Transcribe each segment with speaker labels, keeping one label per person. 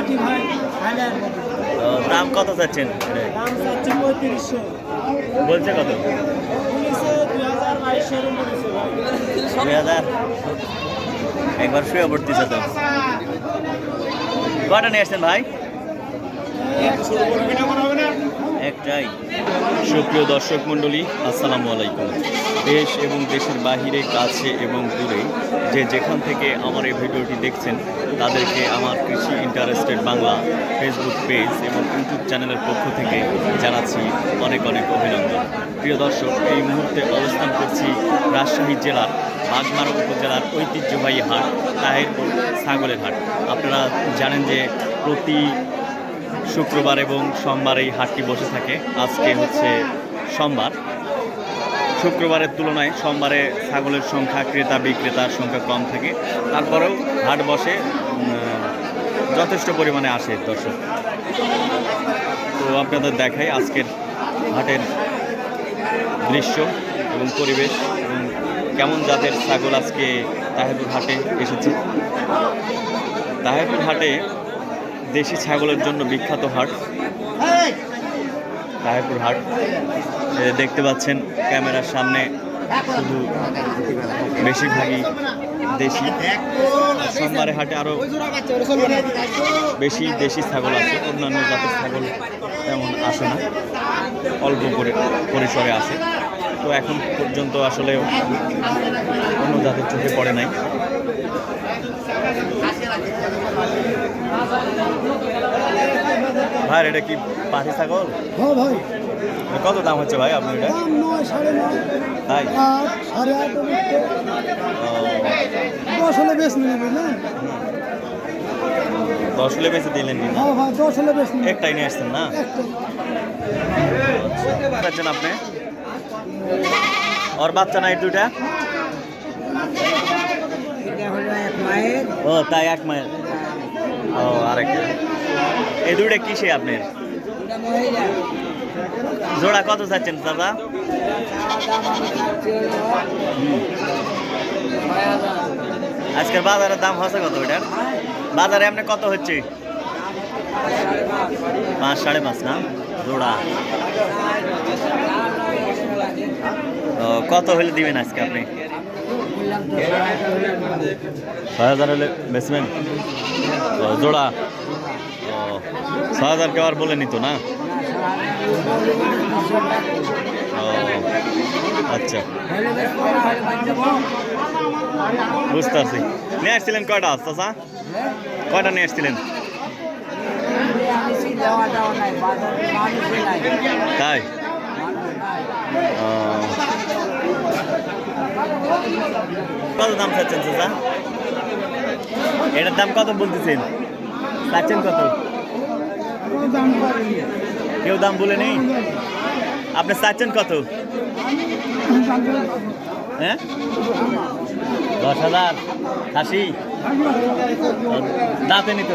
Speaker 1: Party ভাই হাইলার
Speaker 2: দাম কত চাচ্ছেন?
Speaker 1: দাম চাচ্ছি পঁয়ত্রিশশো।
Speaker 2: বলছে কত?
Speaker 1: দুই হাজার
Speaker 2: একবার শুয়ে পড়তেছে তো। কটা নিয়ে আসছেন ভাই? একটাই। সুপ্রিয় দর্শক মণ্ডলী আসসালামু আলাইকুম। দেশ এবং দেশের বাহিরে, কাছে এবং দূরে। যে যেখান থেকে আমার এই ভিডিওটি দেখছেন, তাদেরকে আমার কৃষি ইন্টারেস্টেড বাংলা ফেসবুক পেজ এবং ইউটিউব চ্যানেলের পক্ষ থেকে জানাচ্ছি অনেক অনেক অভিনন্দন। প্রিয় দর্শক, এই মুহূর্তে অবস্থান করছি রাজশাহী জেলার বাগমারা উপজেলার ঐতিহ্যবাহী হাট, তাহেরপুর ছাগলের হাট। আপনারা জানেন যে প্রতি শুক্রবার এবং সোমবার এই হাটটি বসে থাকে। আজকে হচ্ছে সোমবার। শুক্রবারের তুলনায় সোমবারে ছাগলের সংখ্যা ক্রেতা বিক্রেতার সংখ্যা কম থাকে। তারপরেও হাট বসে যথেষ্ট পরিমাণে আসে দর্শক। তো আপনাদের দেখাই আজকের হাটের দৃশ্য এবং পরিবেশ এবং কেমন জাতের ছাগল আজকে তাহেরপুর হাটে এসেছে। তাহেরপুর হাটে দেশি ছাগলের জন্য বিখ্যাত হাট। তাহেরপুর হাট। দেখতে পাচ্ছেন ক্যামেরার সামনে শুধু বেশিরভাগই দেশি। সোমবারে হাটে আরও বেশি দেশি ছাগল আছে, অন্যান্য জাতের ছাগল তেমন আসে না, অল্প করে পরিসরে আসে। তো এখন পর্যন্ত আসলে অন্য জাতের চোখে পড়ে নাই। ভাই এটা কি পাঠি ছাগল?
Speaker 1: হ্যাঁ ভাই।
Speaker 2: কত দাম হচ্ছে ভাই আপনার এটা?
Speaker 1: দাম নয় সাড়ে নয়।
Speaker 2: তাই?
Speaker 1: আট সাড়ে আট দশ হলে বেশ নেবে না?
Speaker 2: দশ হলে বেশি দিলেন কি
Speaker 1: হ্যাঁ ভাই দশ হলে বেশ
Speaker 2: একটাই নিয়ে আসছেন না? আচ্ছা। আপনি? ওর বাচ্চা নাই দুটা
Speaker 1: এটা হলো এক মায়ের।
Speaker 2: ও তাই এক মাইল ও আরেকটা। এই দুইটা কিসে আপনার? জোড়া কত চাচ্ছেন দাদা? আজকের বাজারের দাম হচ্ছে কত ওইটার বাজারে আপনি কত হচ্ছে? পাঁচ সাড়ে পাঁচ না? জোড়া। কত হলে দিবেন আজকে আপনি?
Speaker 1: ছয় হাজার হলে
Speaker 2: ও, জোড়া। ছয় হাজার কেউ আর বলে নিত না? ও আচ্ছা। বুঝতে পারছি। নিয়ে আসছিলেন কয়টা, চাচা? কয়টা নিয়ে আসছিলেন? তাই? কত দাম চাচ্ছেন, চাচা? এটার দাম কত বলতেছেন? চাচ্ছেন কত? কেউ দাম বলে নেই? আপনি চাচ্ছেন কত? হ্যাঁ? দশ হাজার। খাসি? দাঁতে নিত।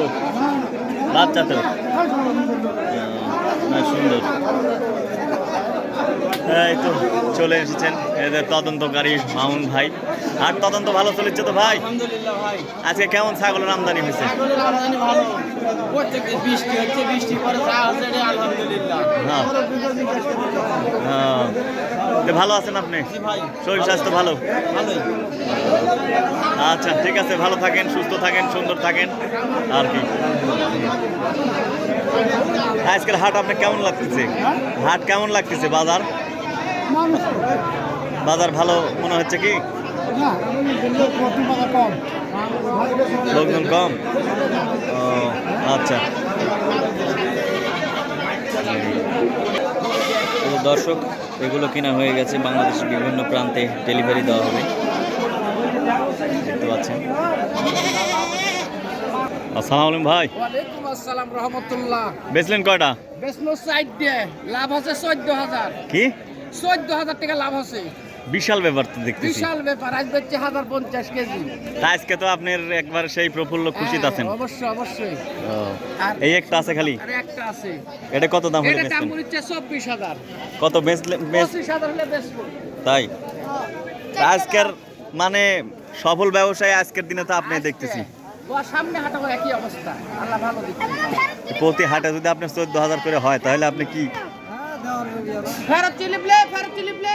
Speaker 2: বাচ্চা তো। সুন্দর। এই তো চলে এসেছেন এদের তদন্তকারী মামুন ভাই। আর তদন্ত ভালো চলেছে তো ভাই?
Speaker 1: আলহামদুলিল্লাহ ভাই।
Speaker 2: আজকে কেমন ছাগলের আমদানি হয়েছে?
Speaker 1: ছাগলের আমদানি ভালো। প্রত্যেকে বৃষ্টি হচ্ছে বৃষ্টি পরে যা হচ্ছে আলহামদুলিল্লাহ।
Speaker 2: হ্যাঁ। হ্যাঁ। ভালো আছেন আপনি? শরীর স্বাস্থ্য ভালো? আচ্ছা ঠিক আছে ভালো থাকেন সুস্থ থাকেন সুন্দর থাকেন আর কি। আজকের হাট আপনার কেমন লাগতেছে? হাট কেমন লাগতেছে বাজার? বাজার ভালো মনে হচ্ছে কি? লোকজন কম? ও আচ্ছা। দর্শক এগুলো কেনা হয়ে গেছে। বাংলাদেশের বিভিন্ন প্রান্তে ডেলিভারি দেওয়া হবে। দেখতে পাচ্ছেন। আসসালামু আলাইকুম ভাই।
Speaker 1: ওয়ালাইকুম আসসালাম রহমতুল্লাহ।
Speaker 2: বেচলেন কয়টা?
Speaker 1: দিয়ে। লাভ আছে চোদ্দ হাজার।
Speaker 2: কি?
Speaker 1: চোদ্দ হাজার টাকা লাভ আছে
Speaker 2: বিশাল ব্যাপার তো দেখতেছি।
Speaker 1: বিশাল ব্যাপার আজ বেচছে হাজার পঞ্চাশ কেজি।
Speaker 2: তা আজকে তো আপনার একবার সেই প্রফুল্ল খুশিতে
Speaker 1: হ্যাঁ,
Speaker 2: আছেন।
Speaker 1: অবশ্যই অবশ্যই।
Speaker 2: ও,
Speaker 1: আর-
Speaker 2: এই একটা আছে খালি?
Speaker 1: আর একটা আছে।
Speaker 2: এটা কত দাম হলে
Speaker 1: এটা দাম
Speaker 2: বেচবেন
Speaker 1: বলছে চব্বিশ হাজার।
Speaker 2: কত বেচলে বেচ
Speaker 1: পঁচিশ হাজার হলে বেচবো।
Speaker 2: তাই? তা আজকের মানে সফল ব্যবসায় আজকের দিনে তো আপনি দেখতেছি।
Speaker 1: ও সামনে হাঁটাবো একই অবস্থা। আল্লাহ ভালো দিচ্ছে
Speaker 2: প্রতি হাটে যদি আপনার চোদ্দ হাজার করে হয় তাহলে আপনি কি
Speaker 1: ফেরত চিলি প্লে ফেরত চিলি প্লে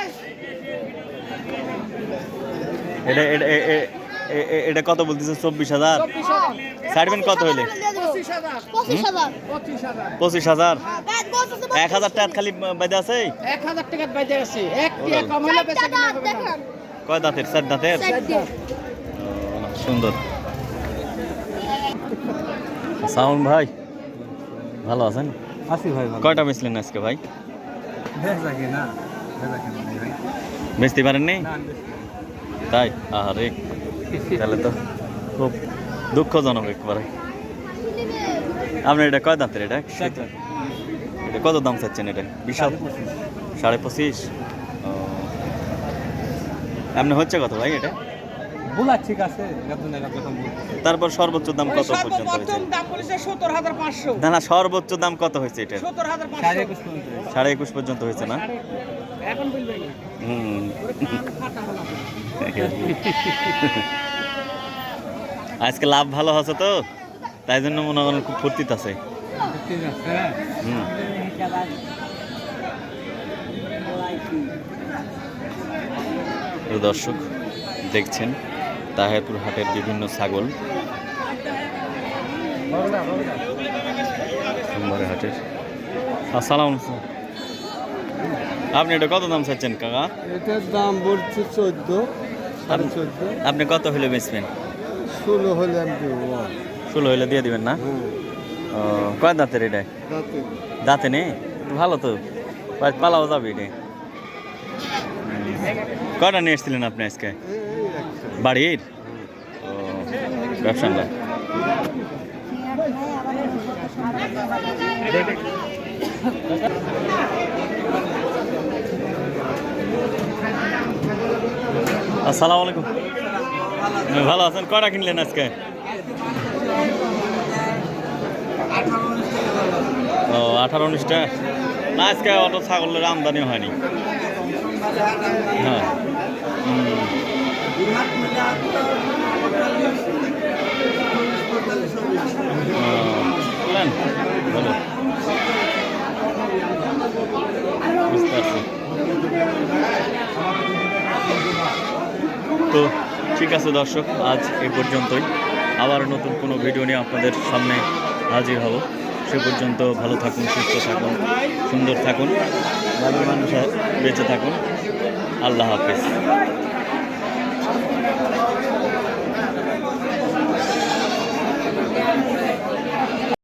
Speaker 2: এটা এটা এটা কত বলতেছে? চব্বিশ হাজার? ছাড়বেন কত হইলে?
Speaker 1: পঁচিশ হাজার।
Speaker 3: এক
Speaker 2: হাজার টাকা খালি বাইদে আছে?
Speaker 1: এক হাজার টাকা বাইতে আছে। এক টাকা কম হলে বেচা কিনা হবে না
Speaker 3: দেখেন
Speaker 2: কয় দাঁতের? চার দাঁতের সুন্দর। সাউন্ড ভাই ভালো আছেন?
Speaker 4: আসি ভাই
Speaker 2: কয়টা বেচলেন আজকে ভাই? বেচতে পারেননি?
Speaker 4: না
Speaker 2: তাই? আরে তাহলে তো খুব দুঃখজনক একবারে। আপনার এটা কয় দাঁতের এটা? এটা কত দাম চাচ্ছেন এটা? বিশাল। সাড়ে পঁচিশ। আপনি হচ্ছে কত ভাই এটা?
Speaker 4: বুলা ঠিক আছে গাতুন এলাকা প্রথম বলতেছে।
Speaker 2: তারপর সর্বোচ্চ দাম কত পর্যন্ত হয়েছে? না না সর্বোচ্চ দাম কত হয়েছে এটা?
Speaker 4: সাড়ে একুশ পর্যন্ত হয়েছে।
Speaker 2: না? হুম। আজকে লাভ ভালো আছে তো? তাই জন্য মনে করেন খুব ফুর্তিতে আছে। দর্শক, দেখছেন, তাহেরপুর হাটের বিভিন্ন ছাগল। হাটের। আসসালাম আপনি এটা কত দাম চাচ্ছেন, কাকা?
Speaker 5: এটার দাম বলছে চোদ্দ।
Speaker 2: আপনি কত হলে বেচবেন?
Speaker 5: ষোলো হলে আমি
Speaker 2: ষোলো হলে দিয়ে দিবেন না? ও, কয় দাঁতের এটা? দাঁতে। নেই ভালো তো। পালাও যাবে এটা। কটা নিয়ে এসেছিলেন আপনি আজকে? বাড়ির? ও ব্যবসা না আসসালামু আলাইকুম। ভালো আছেন? কয়টা কিনলেন আজকে? ও, আঠারো উনিশটা না, আজকে অত ছাগলের আমদানি হয়নি। হ্যাঁ। বুঝতে পারছি তো ঠিক আছে দর্শক, আজ এ পর্যন্তই। আবার নতুন কোনো ভিডিও নিয়ে আপনাদের সামনে হাজির হব। সে পর্যন্ত ভালো থাকুন, সুস্থ থাকুন, সুন্দর থাকুন মানুষ বেঁচে থাকুন। আল্লাহ হাফেজ।